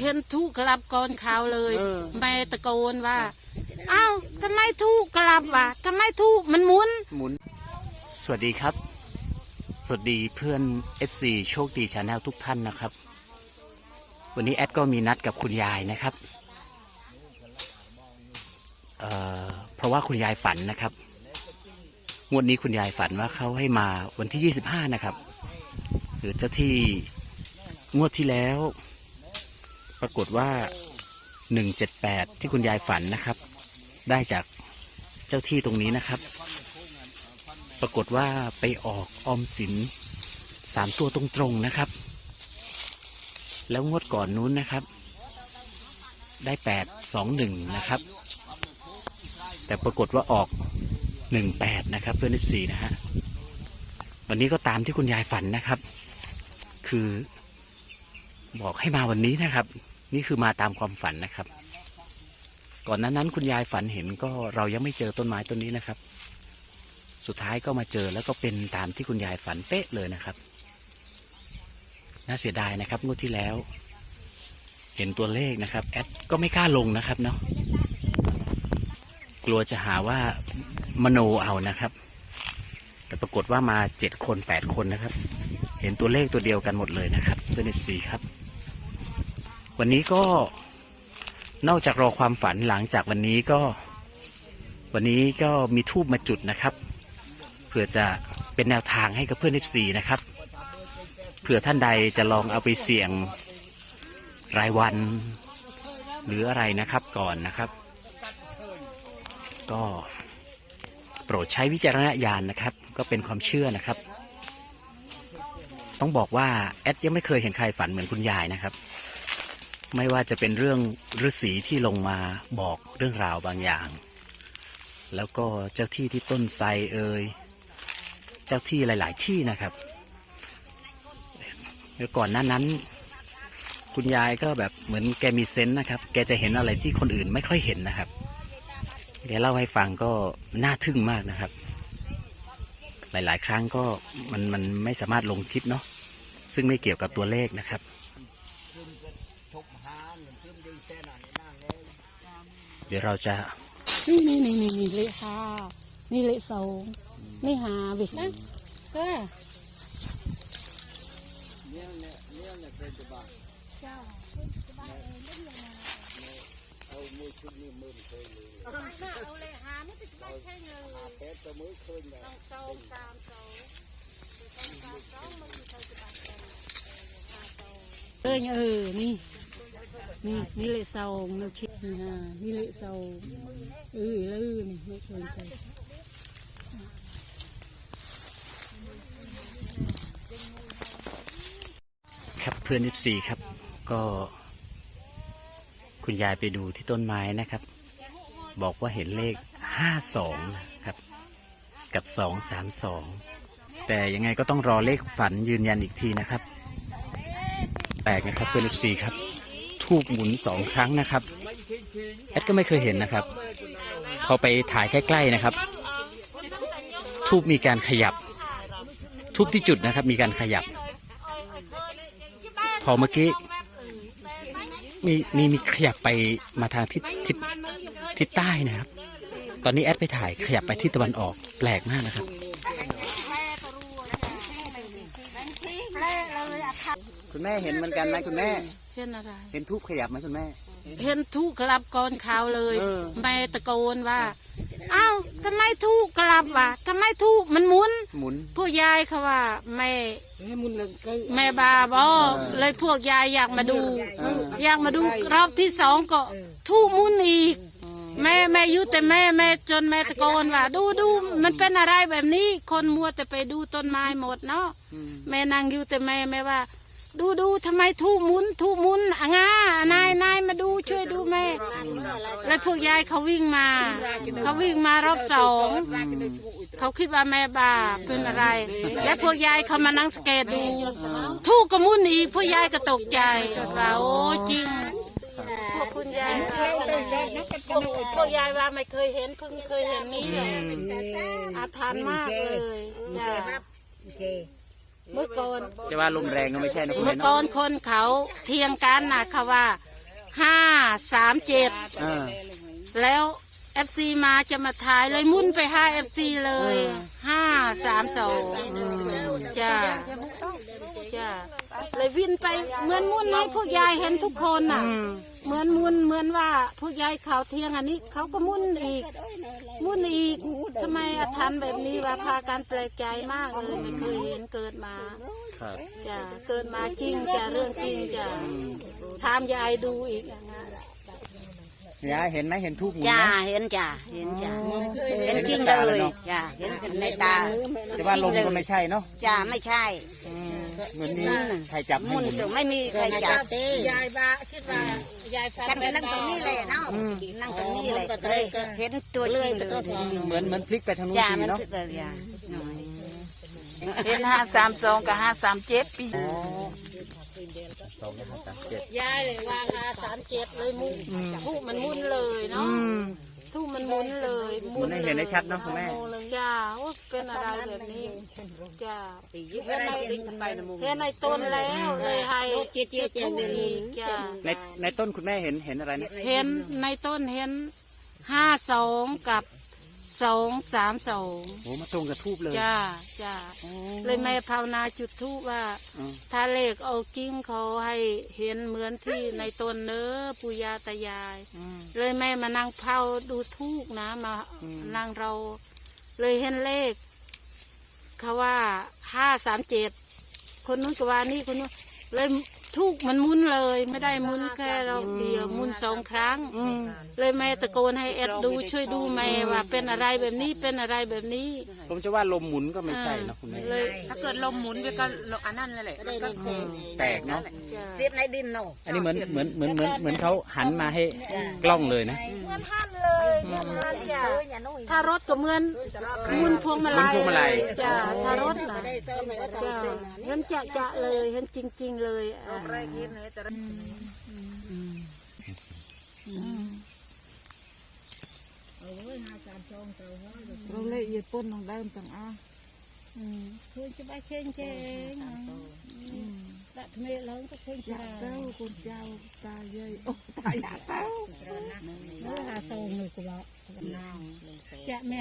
เห็นทูกกลับก่อนเขาเลยเออ แม่ตะโกนว่าเอ้าทำไมทูกกลับวะทำไมทูกมันหมุน หมุน สวัสดีครับ สวัสดีเพื่อน FC โชคดีชาแนลทุกท่านนะครับ วันนี้แอดก็มีนัดกับคุณยายนะครับเอ่อเพราะว่าคุณยายฝันนะครับงวดนี้คุณยายฝันว่าเขาให้มาวันที่ 25 นะครับ หรือเจ้าที่งวดที่แล้ว ปรากฏว่า178ที่คุณยายฝันนะครับ ได้จากเจ้าที่ตรงนี้นะครับ ปรากฏว่าไปออกออมสินสามตัวตรงๆนะครับ แล้วงวดก่อนนู้นนะครับ ได้แปดสองหนึ่งนะครับ แต่ปรากฏว่าออกหนึ่งแปดนะครับ เพื่อนสิบสี่นะฮะวันนี้ก็ตามที่คุณยายฝันนะครับ คือ บอกให้มาวันนี้นะครับ นี่คือมาตามความฝันนะครับ ก่อนนั้นนั้นคุณยายฝันเห็นก็เรายังไม่เจอต้นไม้ต้นนี้นะครับ สุดท้ายก็มาเจอแล้วก็เป็นตามที่คุณยายฝันเป๊ะเลยนะครับ น่าเสียดายนะครับงวดที่แล้ว เห็นตัวเลขนะครับแอดก็ไม่กล้าลงนะครับเนาะกลัวจะหาว่ามโนเอานะครับ แต่ปรากฏว่ามาเจ็ดคนแปดคนนะครับ เห็นตัวเลขตัวเดียวกันหมดเลยนะครับเพื่อนเอฟซีครับ วันนี้ก็นอกจากรอความฝันหลังจากวันนี้ก็ วันนี้ก็มีทูบมาจุดนะครับ เพื่อจะเป็นแนวทางให้กับเพื่อน f อนะครับเผื่อท่านใดจะลองเอาไปเสี่ยงรายวัน หรืออะไรนะครับก่อนนะครับ ก็โปรดใช้วิจารณญาณนะครับ ก็เป็นความเชื่อนะครับ ต้องบอกว่า แอดยังไม่เคยเห็นใครฝันเหมือนคุณยายนะครับ ไม่ว่าจะเป็นเรื่องฤาษีที่ลงมาบอกเรื่องราวบางอย่าง แล้วก็เจ้าที่ที่ต้นไทรเอ่ยเจ้าที่หลาย ๆ ที่นะครับแล้วก่อนหน้านั้น คุณยายก็แบบเหมือนแกมีเซนส์นะครับ แกจะเห็นอะไรที่คนอื่นไม่ค่อยเห็นนะครับ แกเล่าให้ฟังก็น่าทึ่งมากนะครับ หลาย ๆ ครั้งก็มันมันไม่สามารถลงคลิปเนาะซึ่งไม่เกี่ยวกับตัวเลขนะครับ เดี๋ยวเราจะนี่นี่นี่นี่นี่เลขห้านี่เลขสองนี่หาบิกนะก็เออเออนี่ นี่นี่เลขสองเราเช็คนี่ฮะนี่เลขสองเออลื่นไม่เคยไปครับเพื่อน f อครับ ก็คุณยายไปดูที่ต้นไม้นะครับ บอกว่าเห็นเลขห้าสองนะครับ กับสองสามสองแต่ยังไงก็ต้องรอเลขฝันยืนยันอีกทีนะครับ แปลกนะครับเพื่อน f อครับ ทูบหมุนสองครั้งนะครับแอดก็ไม่เคยเห็นนะครับ พอไปถ่ายใกล้ ๆนะครับ ทูบมีการขยับ ทูบที่จุดนะครับ มีการขยับ พอเมื่อกี้มีมีมีขยับไปมาทางทิศทิศทิศใต้นะครับ ตอนนี้แอดไปถ่ายขยับไปทิศตะวันออกแปลกมากนะครับ คุณแม่เห็นเหมือนกันไหมคุณแม่ เห็นอะไร เห็นทูบขยับไหมคุณแม่ เห็นทูกกลับก่อนเขาเลย เออ แม่ตะโกนว่า เอ้าทำไมทูกกลับวะทำไมทูกมันหมุน หมุน พวกยายเขาว่าแม่แม่บาบอเลยพวกยายอยากมาดูอยากมาดูรอบที่สองก็ทูกหมุนอีก แม่แม่อยุแต่แม่แม่จนแม่ตะโกนว่า ดูดูมันเป็นอะไรแบบนี้ คนมัวแต่ไปดูต้นไม้หมดเนาะ อืม แม่นั่งอยู่แต่แม่แม่ว่า ดูดูทำไมทูบหมุนทูบหมุนอะงานายนายมาดูช่วยดูแม่ แล้วพวกยายเขาวิ่งมา เขาวิ่งมารอบสองเขาคิดว่าแม่บาเป็นอะไร และพวกยายเขามานั่งสเกตดูทูบก็หมุนอีกพวกยายก็ตกใจว่าโอ้จริงพวกคุณยายพวกพวกยายว่าไม่เคยเห็นเพิ่งเคยเห็นนี่แหละอาถรรพ์มากเลยจ้ะ เมื่อก่อนจะว่าลมแรงก็ไม่ใช่นะคุณเมื่แม่อก่อเนาะนคนเขาเทียงกันนะเขาว่าห้าสามเจ็ดเออแล้วเอฟซีมาจะมาถ่ายเลยมุ่นไปห้าเอฟซีเลยห้าสามสองจ้า จ้าเลยวินไปเหมือนมุ่นให้พวกยายเห็นทุกคนน่ะ เหมือนมุนเหมือนว่าพวกยายเขาเที่ยงอันนี้ เขาก็มุ่นอีก มุ่นอีกทำไมอาถรรพ์แบบนี้ว่าพากันแปลกใจมากเลยไม่เคยเห็นเกิดมาครับจ้ะเกิดมาจริงจ้ะเรื่องจริงจ้ะถามยายดูอีกอย่างนั้น ยายเห็นไหมเห็นทูบหมุนจ้าไหม เห็นจ้าเห็นจ้าเห็นเห็นจริงกับเลตาเลยยเนอะจ้าเห็นกันในตาแต่ว่าลมก็ไม่ใช่เนาะจ้าไม่ใช่ เหมือนมีใครจับให้มุหนมุนถึงไม่มีใครจับยายบ้าคิดว่ายายฉันก็นั่งตรงนี้เลยเนาะนั่งตรงนี้เลยเลยเห็นตัวจริงเลยเหมือนเหมือนพลิกไปทางนู้นจ้าทีมันเนาะถึงเลยจ้าหน่อยเห็นห้าสามสองกับห้าสามเจ็ดปีอ๋อสองห้าสามเจ็ดยายเลยว่าหาสามเจ็ดเลยมุนทูบมันมุนเลยเนาะ ทูบมันมุนเลยหมุนให้เห็นได้ชัดเนาะคุณแม่จ้าว่าเป็นอะไรแบบนี้จ้าเห็นในเห็นในต้นแล้วเลยให้จุดทูบอีกจ้าในในต้นคุณแม่เห็นเห็นอะไรนะเห็นในต้นเห็นห้าสองกับ สองสามสองโอ้มาตรงกับทูบเลยจ้าจ้าเลยแม่ภาวนาจุดทูบว่า อืมถ้าเลขเอาจริงเขาให้เห็นเหมือนที่ในต้นเนื้อปุยาตายายเลยแม่มานั่งเผาดูทูกนะ มานั่งเรา เลยเห็นเลขเขาว่าห้าสามเจ็ดคนนู้นก็ว่านี่คนนู้นเลย ทูกมันหมุนเลย ไม่ได้หมุนแค่เราเดียวหมุนสองครั้งเลยแม่ตะโกนให้แอดดูช่วยดูแม่ว่าเป็นอะไรแบบนี้เป็นอะไรแบบนี้ผมจะว่าลมหมุนก็ไม่ใช่เนาะคุณแม่ เลยถ้าเกิดลมหมุนไปก็อันนั้นเลยแหละมันก็แตกเนาะ จ้ะ เสียบในดินเนาะอันนี้เหมือนเหมือนเหมือนเหมือนเหมือนเขาหันมาให้กล้องเลยนะเหมือนหันเลยเหมือนหันจ้ะถ้ารถก็เหมือนหมุนพวงมาลัยหมุนพวงมาลัยจ้ะถ้ารถนะจ้ะเห็นจะจะๆเลยเห็นจริง ๆ เลยอะเราเลยยืดป้นลงได้ต่างอ้าอืมคือจะไปเชงเชงตัดเมฆแล้วก็เช่งอยาจ้าเต้าคนเจ้าตาเยยโอ้ตาอยากเต้าเนื้อหาซองเลยกูบอกจะแม่